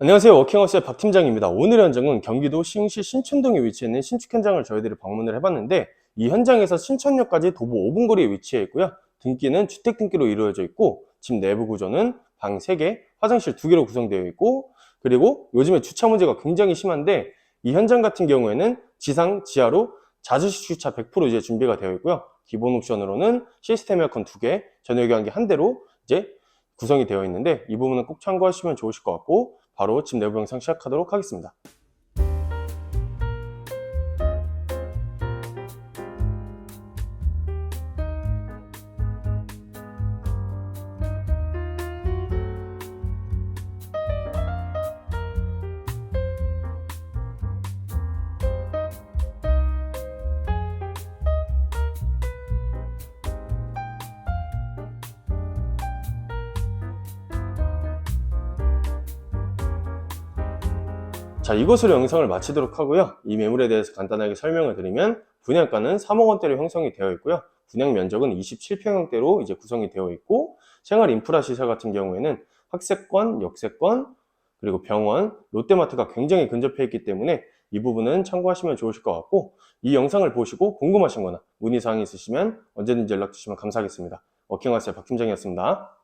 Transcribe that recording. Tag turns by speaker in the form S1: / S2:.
S1: 안녕하세요. 워킹하우스의 박 팀장입니다. 오늘 현장은 경기도 시흥시 신촌동에 위치해 있는 신축 현장을 저희들이 방문을 해봤는데 이 현장에서 신천역까지 도보 5분 거리에 위치해 있고요. 등기는 주택 등기로 이루어져 있고 집 내부 구조는 방 3개, 화장실 2개로 구성되어 있고 그리고 요즘에 주차 문제가 굉장히 심한데 이 현장 같은 경우에는 지상, 지하로 자주식 주차 100% 이제 준비가 되어 있고요. 기본 옵션으로는 시스템 에어컨 2개, 전용 교환기 한 대로 이제 구성이 되어 있는데 이 부분은 꼭 참고하시면 좋으실 것 같고 바로 집 내부 영상 시작하도록 하겠습니다. 자, 이것으로 영상을 마치도록 하고요. 이 매물에 대해서 간단하게 설명을 드리면 분양가는 3억 원대로 형성이 되어 있고요. 분양 면적은 27평형대로 이제 구성이 되어 있고 생활 인프라 시설 같은 경우에는 학세권, 역세권, 그리고 병원, 롯데마트가 굉장히 근접해 있기 때문에 이 부분은 참고하시면 좋으실 것 같고 이 영상을 보시고 궁금하신 거나 문의사항이 있으시면 언제든지 연락 주시면 감사하겠습니다. 워킹하우스의 박 팀장이었습니다.